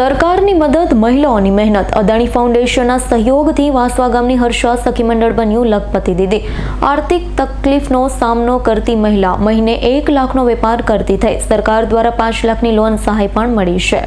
સરકારની મદદ, મહિલાઓની મહેનત. અદાણી ફાઉન્ડેશનના સહયોગથી વાસવા ગામની હર્ષા સખી મંડળ બન્યું લખપતિ દીદી. આર્થિક તકલીફનો સામનો કરતી મહિલા મહિને એક લાખનો વેપાર કરતી થઈ. સરકાર દ્વારા પાંચ લાખની લોન સહાય પણ મળી છે.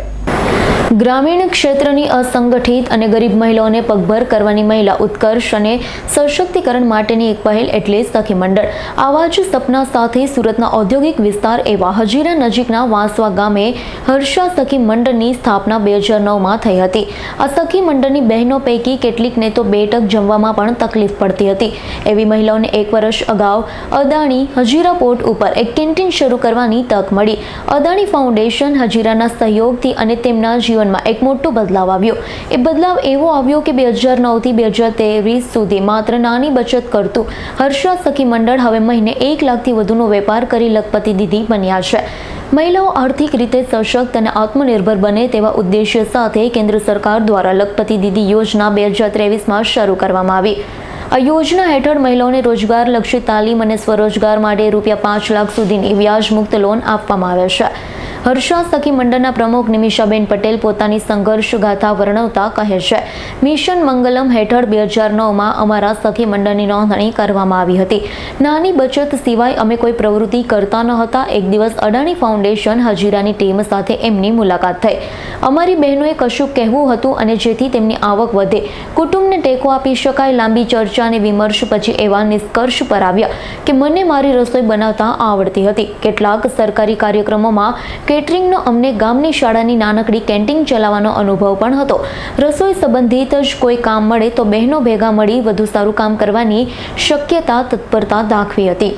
ગ્રામીણ ક્ષેત્રની અસંગઠિત અને ગરીબ મહિલાઓને પગભર કરવાની મહિલા ઉત્કર્ષ અને સશક્તિકરણ માટેની એક પહેલ એટલે સખી મંડળ. આવા જ સપના સાથે સુરતના ઔદ્યોગિક વિસ્તાર એવા હજીરા નજીકના વાંસવા ગામે હર્ષા સખી મંડળની સ્થાપના બે હજાર નવમાં થઈ હતી. આ સખી મંડળની બહેનો પૈકી કેટલીકને તો બેટક જમવામાં પણ તકલીફ પડતી હતી. એવી મહિલાઓને એક વર્ષ અગાઉ અદાણી હજીરા પોર્ટ ઉપર એક કેન્ટીન શરૂ કરવાની તક મળી. અદાણી ફાઉન્ડેશન હજીરાના સહયોગથી અને તેમના જીવનમાં એક મોટો બદલાવ આવ્યો. એ બદલાવ એવો આવ્યો કે બે હજાર નવથી બે હજાર ત્રેવીસ સુધી માત્ર નાની બચત કરતું હર્ષા સખી મંડળ હવે મહિને એક લાખથી વધુનો વેપાર કરી લખપતિ દીદી બન્યા છે. મહિલાઓ આર્થિક રીતે સશક્ત અને આત્મનિર્ભર બને તેવા ઉદ્દેશ્ય સાથે કેન્દ્ર સરકાર દ્વારા લખપતિ દીદી યોજના બે હજાર ત્રેવીસમાં શરૂ કરવામાં આવી. આ યોજના હેઠળ મહિલાઓને રોજગારલક્ષી તાલીમ અને સ્વરોજગાર માટે રૂપિયા પાંચ લાખ સુધીની વ્યાજમુક્ત લોન આપવામાં આવે છે. હર્ષા સખી મંડળના પ્રમુખ નિમિષાબેન પટેલ પોતાની સંઘર્ષ ગાથા વર્ણવતા કહે છે, મિશન મંગલમ હેઠળ બે હજાર નવમાં અમારા સખી મંડળની નોંધણી કરવામાં આવી હતી. નાની બચત સિવાય અમે કોઈ પ્રવૃત્તિ કરતા ન હતા. એક દિવસ અડાણી ફાઉન્ડેશન હજીરાની ટીમ સાથે એમની મુલાકાત થઈ. અમારી બહેનોએ કશું કહેવું હતું અને જેથી તેમની આવક વધે. કુટુંબને ટેકો આપી શકાય લાંબી ચર્ચા અને વિમર્શ પછી એવા નિષ્કર્ષ પર આવ્યા કે મને મારી રસોઈ બનાવતા આવડતી હતી. કેટલાક સરકારી કાર્યક્રમોમાં કેટરિંગનો અમને ગામની શાળાની નાનકડી કેન્ટીન ચલાવવાનો અનુભવ પણ હતો. રસોઈ સંબંધિત જ કોઈ કામ મળે તો બહેનો ભેગા મળી વધુ સારું કામ કરવાની શક્યતા તત્પરતા દાખવી હતી.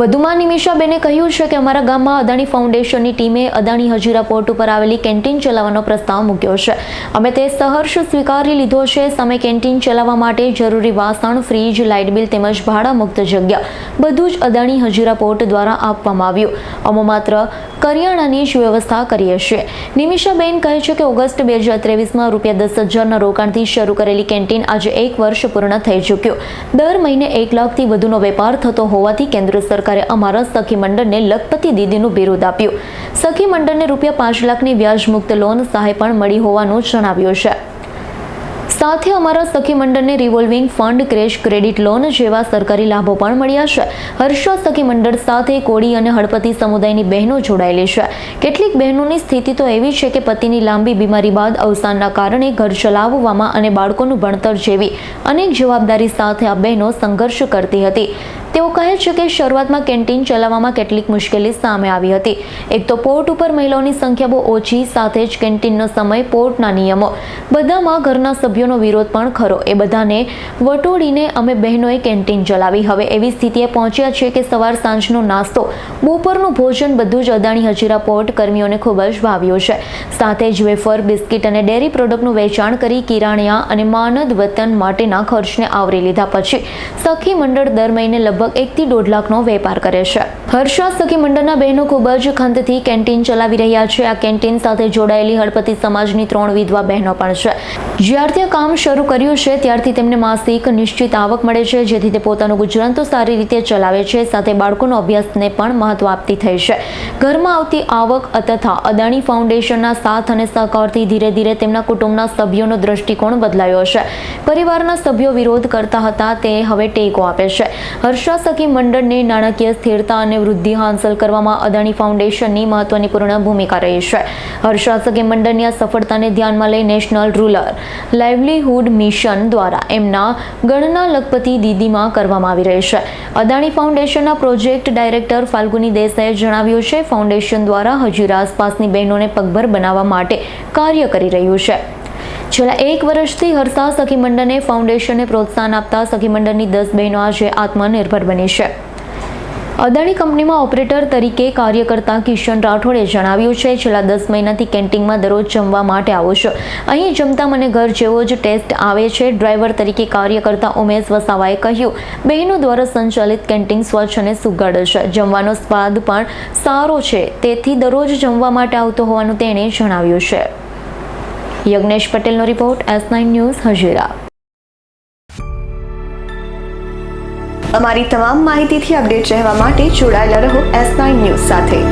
વધુમાં નિમિષાબેને કહ્યું છે કે અમારા ગામમાં અદાણી ફાઉન્ડેશનની ટીમે અદાણી હજીરા પોર્ટ ઉપર આવેલી કેન્ટીન ચલાવવાનો પ્રસ્તાવ મૂક્યો છે. અમે તે સહર્ષ સ્વીકારી લીધો છે. સામે કેન્ટીન ચલાવવા માટે જરૂરી વાસણ, ફ્રીજ, લાઇટ બિલ તેમજ ભાડા મુક્ત જગ્યા બધું જ અદાણી હજીરા પોર્ટ દ્વારા આપવામાં આવ્યું. અમે માત્ર કરિયાણાની જ વ્યવસ્થા કરીએ છીએ. નિમિષાબેન કહે છે કે ઓગસ્ટ બે હજાર ત્રેવીસમાં રૂપિયા દસ હજારના રોકાણથી શરૂ કરેલી કેન્ટીન આજે એક વર્ષ પૂર્ણ થઈ ચૂક્યું. દર મહિને એક લાખથી વધુનો વેપાર થતો હોવાથી કેન્દ્ર સરકારે અમારા સખી મંડળને લખપતિ દીદીનું બિરુદ આપ્યું. સખી મંડળને રૂપિયા પાંચ લાખની વ્યાજમુક્ત લોન સહાય પણ મળી હોવાનું જણાવ્યું છે. સાથે અમારા સખી મંડળને revolving fund cash credit loan જેવા સરકારી લાભો પણ મળ્યા છે. હર્ષા સખી મંડળ સાથે કોળી અને હળપતિ સમુદાયની બહેનો જોડાયેલી છે. કેટલીક બહેનોની સ્થિતિ તો એવી છે કે પતિની લાંબી બીમારી બાદ અવસાનના કારણે ઘર ચલાવવામાં અને બાળકોનું ભણતર જેવી અનેક જવાબદારી સાથે આ બહેનો સંઘર્ષ કરતી હતી. તેઓ કહે છે કે શરૂઆતમાં કેન્ટીન ચલાવવામાં કેટલીક મુશ્કેલી સામે આવી હતી. એક તો પોર્ટ ઉપર મહિલાઓની સંખ્યા બહુ ઓછી, સાથે જ કેન્ટીનનો સમય પોર્ટના નિયમો. બધામાં ઘરના સભ્યોનો વિરોધ પણ ખરો. એ બધાને વટોડીને અમે બહેનોએ કેન્ટીન ચલાવી. હવે એવી સ્થિતિએ પહોંચ્યા છે કે સવાર સાંજનો નાસ્તો, બપોરનું ભોજન બધું જ અદાણી હજીરા પોર્ટ કર્મીઓને ખૂબ જ ભાવ્યું છે. સાથે જ વેફર, બિસ્કિટ અને ડેરી પ્રોડક્ટનું વેચાણ કરી કિરાણિયા અને માનદ વતન માટેના ખર્ચને આવરી લીધા પછી, સખી મંડળ દર મહિને લગભગ એકથી દોઢ લાખનો વેપાર કરે છે. હર્ષા સખી મંડળના બહેનો ખૂબ જ ખંતથી કેન્ટીન ચલાવી રહ્યા છે. આ કેન્ટીન સાથે જોડાયેલી હળપતિ સમાજની ત્રણ વિધવા બહેનો પણ છે. જ્યારથી આ કામ શરૂ કર્યું છે, ત્યારથી તેમને માસિક નિશ્ચિત આવક મળે છે, જેથી તે પોતાનું ગુજરાન તો સારી રીતે ચલાવે છે, સાથે બાળકોનો અભ્યાસને પણ મહત્વ આપતી થઈ છે. ઘરમાં આવતી આવક તથા અદાણી ફાઉન્ડેશનના સાથ અને સહકારથી ધીરે ધીરે તેમના કુટુંબના સભ્યોનો દ્રષ્ટિકોણ બદલાયો છે. પરિવારના સભ્યો વિરોધ કરતા હતા, તે હવે ટેકો આપે છે. હર્ષા સખી મંડળને નાણાકીય સ્થિરતા અને વૃદ્ધિ હાંસલ કરવામાં અદાણી ફાઉન્ડેશનની મહત્વની ભૂમિકા રહી છે. હર્ષા સખી મંડળની આ સફળતાને ધ્યાનમાં લઈ નેશનલ રૂરલ લાઇવલીહુડ મિશન દ્વારા એમના ગણના લખપતિ દીદીમાં કરવામાં આવી રહી છે. અદાણી ફાઉન્ડેશનના પ્રોજેક્ટ ડાયરેક્ટર ફાલ્ગુની દેસાઈએ જણાવ્યું છે, ફાઉન્ડેશન દ્વારા હજીરા આસપાસની બહેનોને પગભર બનાવવા માટે કાર્ય કરી રહ્યું છે. છેલ્લા એક વર્ષથી હર્ષા સખી મંડળને ફાઉન્ડેશનને પ્રોત્સાહન આપતા સખી મંડળની દસ બહેનો આજે આત્મનિર્ભર બની છે. અદાણી કંપનીમાં ઓપરેટર તરીકે કાર્ય કરતા કિશન રાઠોડે જણાવ્યું છે, છેલ્લા દસ મહિનાથી કેન્ટીનમાં દરરોજ જમવા માટે આવું છું. અહીં જમતા મને ઘર જેવો જ ટેસ્ટ આવે છે. ડ્રાઈવર તરીકે કાર્ય કરતા ઉમેશ વસાવાએ કહ્યું, બહેનો દ્વારા સંચાલિત કેન્ટીન સ્વચ્છ અને સુઘડ છે. જમવાનો સ્વાદ પણ સારો છે. તેથી દરરોજ જમવા માટે આવતો હોવાનું તેણે જણાવ્યું છે. યજ્ઞેશ પટેલનો report S nine news Hazira. અમારી તમામ માહિતીથી અપડેટ રહેવા માટે જોડાયેલા રહો એસ નાઇન ન્યૂઝ સાથે.